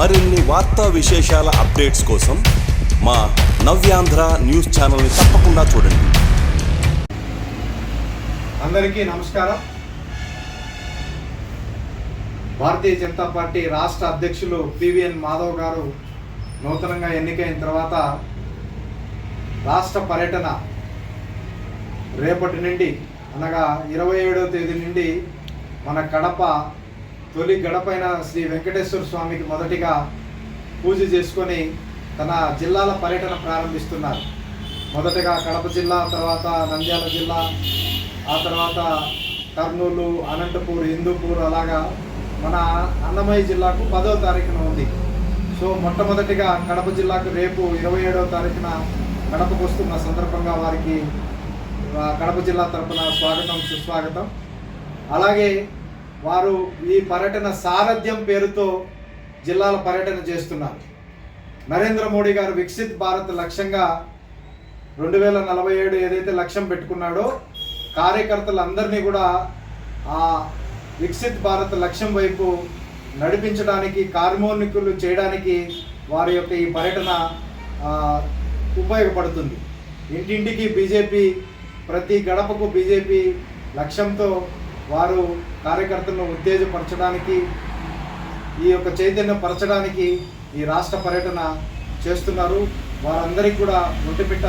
మరిన్ని వార్తా విశేషాల అప్డేట్స్ కోసం మా నవ్యాంధ్ర న్యూస్ ఛానల్ని తప్పకుండా చూడండి. అందరికీ నమస్కారం. భారతీయ జనతా పార్టీ రాష్ట్ర అధ్యక్షులు పివిఎన్ మాధవ్ గారు నూతనంగా ఎన్నికైన తర్వాత రాష్ట్ర పర్యటన రేపటి నుండి అనగా ఇరవై ఏడవ తేదీ నుండి మన కడప తొలి గడపైన శ్రీ వెంకటేశ్వర స్వామికి మొదటిగా పూజ చేసుకొని తన జిల్లాల పర్యటన ప్రారంభిస్తున్నారు. మొదటగా కడప జిల్లా తర్వాత నంద్యాల జిల్లా ఆ తర్వాత కర్నూలు అనంతపూర్ హిందూపూర్ అలాగా మన అన్నమయ్య జిల్లాకు పదవ తారీఖున ఉంది. సో మొట్టమొదటిగా కడప జిల్లాకు రేపు ఇరవై ఏడవ తారీఖున కడపకు వస్తున్న సందర్భంగా వారికి కడప జిల్లా తరపున స్వాగతం సుస్వాగతం. అలాగే వారు ఈ పర్యటన సారథ్యం పేరుతో జిల్లాల పర్యటన చేస్తున్నారు. నరేంద్ర మోడీ గారు వికసిత్ భారత్ లక్ష్యంగా రెండు వేల నలభై ఏడు ఏదైతే లక్ష్యం పెట్టుకున్నాడో కార్యకర్తలందరినీ కూడా ఆ వికసిత్ భారత్ లక్ష్యం వైపు నడిపించడానికి కార్మోనికులు చేయడానికి వారి యొక్క ఈ పర్యటన ఉపయోగపడుతుంది. ఇంటింటికి బీజేపీ ప్రతి గడపకు బీజేపీ లక్ష్యంతో వారు కార్యకర్తలను ఉత్తేజపరచడానికి ఈ యొక్క చైతన్యం పరచడానికి ఈ రాష్ట్ర పర్యటన చేస్తున్నారు. వారందరికీ కూడా ఒంటిపిట్ట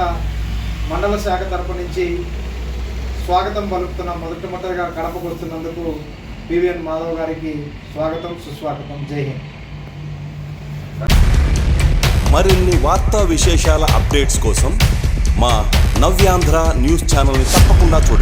మండల శాఖ తరపు నుంచి స్వాగతం పలుకుతున్నాం. మొదటి మొదటిగా కడపకు వస్తున్నందుకు పివిఎన్ మాధవ్ గారికి స్వాగతం సుస్వాగతం. జై హింద్. మరిన్ని వార్తా విశేషాల అప్డేట్స్ కోసం మా నవ్యాంధ్ర న్యూస్ ఛానల్ని తప్పకుండా చూడండి.